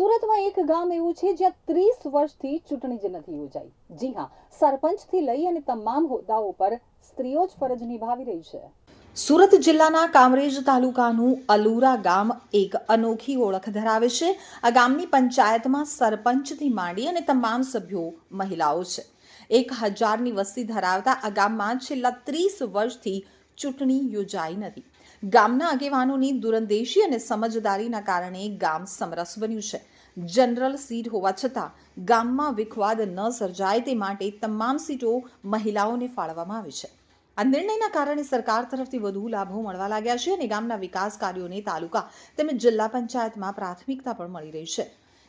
સુરતમાં એક ગામ એવું છે જ્યાં ત્રીસ વર્ષથી ચૂંટણી જ નથી યોજાઈ. જી હા, સરપંચથી લઈ અને તમામ હોદ્દાઓ પર સ્ત્રીઓ જ ફરજ નિભાવી રહી છે. સુરત જિલ્લાના કામરેજ તાલુકાનું અલુરા ગામ એક અનોખી ઓળખ ધરાવે છે. આ ગામની પંચાયતમાં સરપંચથી માંડી અને તમામ સભ્યો મહિલાઓ છે. એક હજારની વસ્તી ધરાવતા આ ગામમાં છેલ્લા ત્રીસ વર્ષથી ચૂંટણી યોજાઈ નથી. ગામના આગેવાનોની દૂરંદેશી અને સમજદારીના કારણે ગામ સમરસ બન્યું છે. જનરલ સીટ હોવા છતાં ગામમાં વિખવાદ ન સર્જાય તે માટે તમામ સીટો મહિલાઓને ફાળવવામાં આવી છે. આ નિર્ણયના કારણે સરકાર તરફથી વધુ લાભો મળવા લાગ્યા છે અને ગામના વિકાસ કાર્યોને તાલુકા તેમજ જિલ્લા પંચાયતમાં પ્રાથમિકતા પણ મળી રહી છે.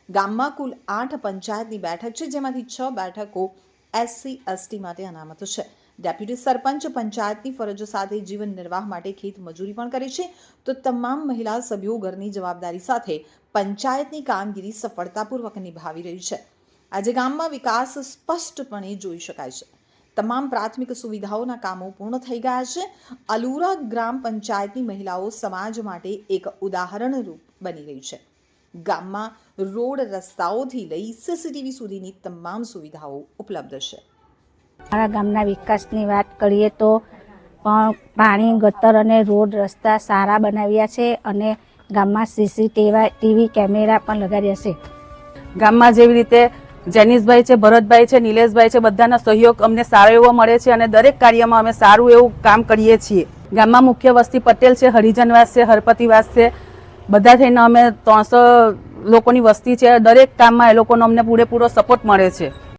ગામમાં કુલ આઠ પંચાયતની બેઠક છે, જેમાંથી છ બેઠકો એસસી, એસટી માટે અનામત છે. ડેપ્યુટી સરપંચ પંચાયતની ફરજો સાથે જીવન નિર્વાહ માટે ખેત મજૂરી પણ કરે છે, તો તમામ મહિલા સભ્યો ઘરની જવાબદારી સાથે પંચાયતની કામગીરી સફળતાપૂર્વક નિભાવી રહી છે. આજે ગામમાં વિકાસ સ્પષ્ટપણે જોઈ શકાય છે. તમામ પ્રાથમિક સુવિધાઓના કામો પૂર્ણ થઈ ગયા છે. અલુરા ગ્રામ પંચાયતની મહિલાઓ સમાજ માટે એક ઉદાહરણરૂપ બની રહી છે. ગામમાં રોડ રસ્તાઓથી લઈ સીસીટીવી સુધીની તમામ સુવિધાઓ ઉપલબ્ધ છે. મારા ગામના વિકાસની વાત કરીએ તો, પણ પાણી, ગટર અને રોડ રસ્તા સારા બનાવ્યા છે અને ગામમાં સીસીટીવી ટીવી કેમેરા પણ લગાડ્યા છે. ગામમાં જેવી રીતે જેનિસભાઈ છે, ભરતભાઈ છે, નિલેશભાઈ છે, બધાનો સહયોગ અમને સારો એવો મળે છે અને દરેક કાર્યમાં અમે સારું એવું કામ કરીએ છીએ. ગામમાં મુખ્ય વસ્તી પટેલ છે, હરિજનવાસ છે, હરપતિવાસ છે. બધા થઈને અમે ત્રણસો લોકોની વસ્તી છે દરેક કામમાં એ લોકોનો અમને પૂરેપૂરો સપોર્ટ મળે છે.